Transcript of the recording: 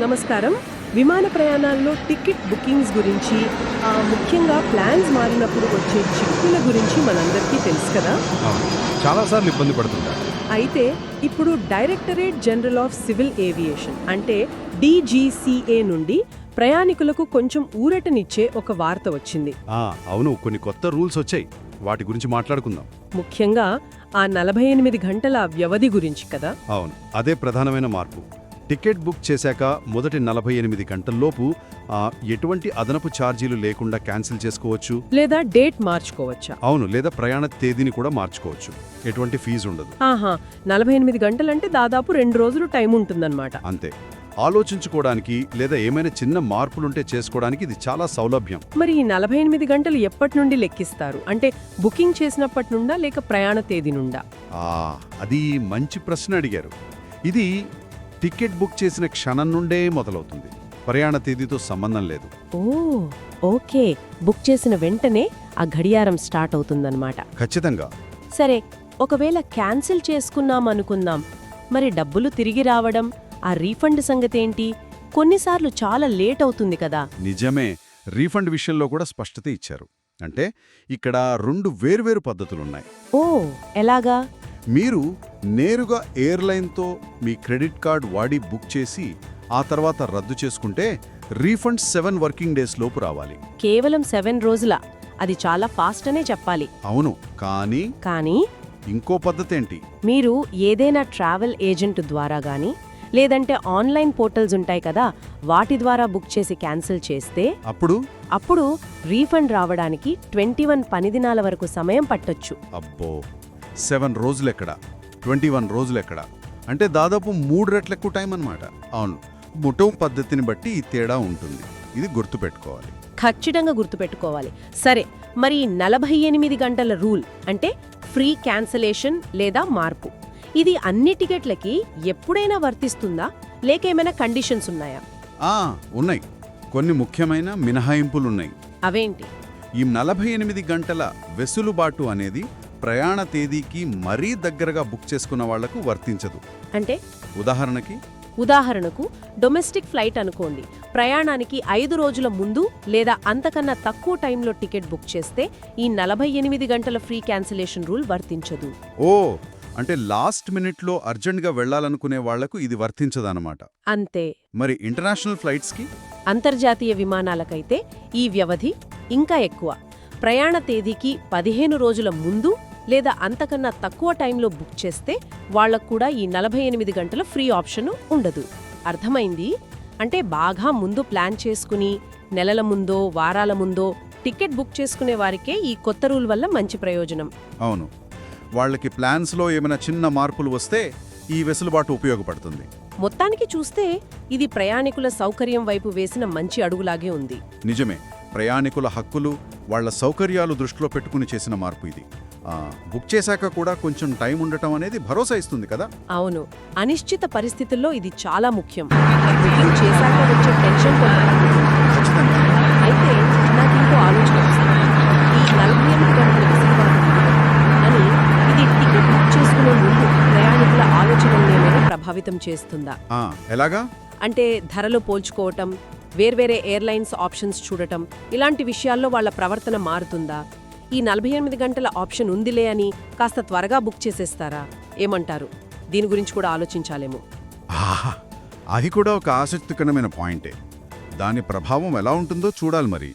నమస్కారం. విమాన ప్రయాణాల్లో టికెట్ బుకింగ్స్ గురించి ముఖ్యంగా ప్లాన్స్ మారినప్పుడు వచ్చే చిక్కుల గురించి మనందరికీ తెలుసు కదా? అవును. చాలాసార్లు ఇబ్బంది పడుతుంటారు. అయితే ఇప్పుడు directorate general of civil aviation అంటే డీజీసీఏ నుండి ప్రయాణికులకు కొంచెం ఊరటనిచ్చే ఒక వార్త వచ్చింది. అవును. కొన్ని కొత్త రూల్స్ వచ్చాయి. వాటి గురించి మాట్లాడుకుందాం. ముఖ్యంగా ఆ నలభై ఎనిమిది గంటల వ్యవధి గురించి కదా? అవును. అదే ప్రధానమైన మార్పు. టికెట్ బుక్ చేశాక మొదటి నలభై ఎనిమిది గంటల్లోపు ఎటువంటి అదనపు ఛార్జీలు లేకుండా క్యాన్సిల్ చేసుకోవచ్చు? లేదా డేట్ మార్చుకోవచ్చా? అవును లేదా ప్రయాణ తేదీని కూడా మార్చుకోవచ్చు. ఎటువంటి ఫీజు ఉండదు. ఆహా నలభై ఎనిమిది గంటలంటే దాదాపు రెండు రోజులు టైం ఉంటుందన్నమాట. అంతే. ఆలోచించుకోవడానికి లేదా ఏమైనా చిన్న మార్పులుంటే చేసుకోవడానికి ఇది చాలా సౌలభ్యం. మరి ఈ నలభై ఎనిమిది గంటలు ఎప్పటి నుండి లెక్కిస్తారు? అంటే బుకింగ్ చేసినప్పటి నుండా లేక ప్రయాణ తేదీ నుండా? అది మంచి ప్రశ్న అడిగారు. ఇది టికెట్ బుక్ చేసిన క్షణం నుండే మొదలవుతుంది. ప్రయాణ తేదీతో సంబంధం లేదు. ఓ ఓకే. బుక్ చేసిన వెంటనే ఆ గడియారం స్టార్ట్ అవుతుందన్నమాట. ఖచ్చితంగా. సరే ఒకవేళ క్యాన్సిల్ చేసుకున్నాం అనుకుందాం. మరి డబ్బులు తిరిగి రావడం ఆ రీఫండ్ సంగతేంటి కొన్నిసార్లు చాలా లేట్ అవుతుంది కదా. నిజమే. రీఫండ్ విషయంలో కూడా స్పష్టత ఇచ్చారు. అంటే ఇక్కడ రెండు వేర్వేరు పద్ధతులున్నాయి. ఓ ఎలాగా? మీరు నేరుగా ఎయిర్లైన్తో మీ క్రెడిట్ కార్డ్ వాడి బుక్ చేసి ఆ తర్వాత రద్దు చేసుకుంటే రీఫండ్ సెవెన్ వర్కింగ్ డేస్ లోపు రావాలి. కేవలం సెవెన్ రోజుల? అది చాలా ఫాస్ట్ అనే చెప్పాలి. అవును కానీ కానీ ఇంకో పద్ధతి ఏంటి మీరు ఏదైనా ట్రావెల్ ఏజెంట్ ద్వారా గాని లేదంటే ఆన్లైన్ పోర్టల్స్ ఉంటాయి కదా వాటి ద్వారా బుక్ చేసి క్యాన్సిల్ చేస్తే అప్పుడు? అప్పుడు రీఫండ్ రావడానికి ట్వంటీ వన్ పని దినాల వరకు సమయం పట్టొచ్చు. అబ్బో! సెవెన్ రోజులెక్కడ? ట్వంటీ వన్ రోజులెక్కడ? అంటే దాదాపు మూడు రెట్ల ఎక్కువ టైం అన్నమాట. అవును. ముఠం పద్ధతిని బట్టి ఈ తేడా ఉంటుంది. ఇది గుర్తుపెట్టుకోవాలి. ఖచ్చితంగా గుర్తుపెట్టుకోవాలి. సరే మరి నలభై ఎనిమిది గంటల రూల్ అంటే ఫ్రీ క్యాన్సలేషన్ లేదా మార్పు. ఇది అన్ని టికెట్లకి ఎప్పుడైనా వర్తిస్తుందా? లేక ఏమైనా కండిషన్స్ ఉన్నాయా? ఆ ఉన్నాయి. కొన్ని ముఖ్యమైన మినహాయింపులున్నాయి. అవేంటి? ఈ నలభై ఎనిమిది గంటల వెసులుబాటు అనేది ప్రయాణ తేదీకి మరీ దగ్గరగా బుక్ చేసుకున్న వాళ్ళకు వర్తించదు. అంటే? ఉదాహరణకి? ఉదాహరణకు డొమెస్టిక్ ఫ్లైట్ అనుకోండి. ప్రయాణానికి ఐదు రోజుల ముందు లేదా అంతకన్నా తక్కువ టైంలో టికెట్ బుక్ చేస్తే ఈ నలభై ఎనిమిది గంటల ఫ్రీ క్యాన్సిలేషన్ రూల్ వర్తించదు. ఓ! అంటే లాస్ట్ మినిట్లో అర్జెంట్గా వెళ్ళాలనుకునే వాళ్ళకు ఇది వర్తించదన్నమాట. అంతే. మరి ఇంటర్నేషనల్ ఫ్లైట్స్కి అంతర్జాతీయ విమానాలకైతే ఈ వ్యవధి ఇంకా ఎక్కువ. ప్రయాణ తేదీకి పదిహేను రోజుల ముందు లేదా అంతకన్నా తక్కువ టైంలో బుక్ చేస్తే వాళ్ళకు కూడా ఈ నలభై ఎనిమిది గంటల ఫ్రీ ఆప్షన్ ఉండదు. అర్థమైంది? అంటే బాగా ముందు ప్లాన్ చేసుకుని నెలల ముందో వారాల ముందో టికెట్ బుక్ చేసుకునే వారికే ఈ కొత్త రూల్ వల్ల మంచి ప్రయోజనం. అవును. వాళ్ళకి ప్లాన్స్లో ఏమైనా చిన్న మార్పులు వస్తే ఈ వెసులుబాటు ఉపయోగపడుతుంది. మొత్తానికి చూస్తే ఇది ప్రయాణికుల సౌకర్యం వైపు వేసిన మంచి అడుగులాగే ఉంది. నిజమే. ప్రయాణికుల హక్కులు వాళ్ళ సౌకర్యాలు దృష్టిలో పెట్టుకుని చేసిన మార్పు ఇది. బుక్ చేశాక కూడా కొంచెం టైం ఉండటం అనేది భరోసా ఇస్తుంది కదా? అవును. అనిశ్చిత పరిస్థితుల్లో ఇది చాలా ముఖ్యం. బుకింగ్ చేశాక వచ్చే టెన్షన్ కొంత తగ్గుతుంది. ఖచ్చితంగా. అయితే నాకు ఇంకో ఆలోచన వస్తుంది. ఈ నలభై ఎనిమిది గంటల వెసులుబాటు ఉంది అని ఇది టికెట్ బుక్ చేసుకునే ముందు ప్రయాణికుల ఆలోచనల్ని ఏమైనా ప్రభావితం చేస్తుందా? ఎలాగా? అంటే ధరలు పోల్చుకోవటం వేర్వేరే ఎయిర్లైన్స్ ఆప్షన్స్ చూడటం ఇలాంటి విషయాల్లో వాళ్ళ ప్రవర్తన మారుతుందా? ఈ నలభై ఎనిమిది గంటల ఆప్షన్ ఉందిలే అని కాస్త త్వరగా బుక్ చేసేస్తారా? ఏమంటారు? దీని గురించి కూడా ఆలోచించాలేమో. ఆహా, అది కూడా ఒక ఆసక్తికరమైన పాయింటే. దాని ప్రభావం ఎలా ఉంటుందో చూడాలి మరి.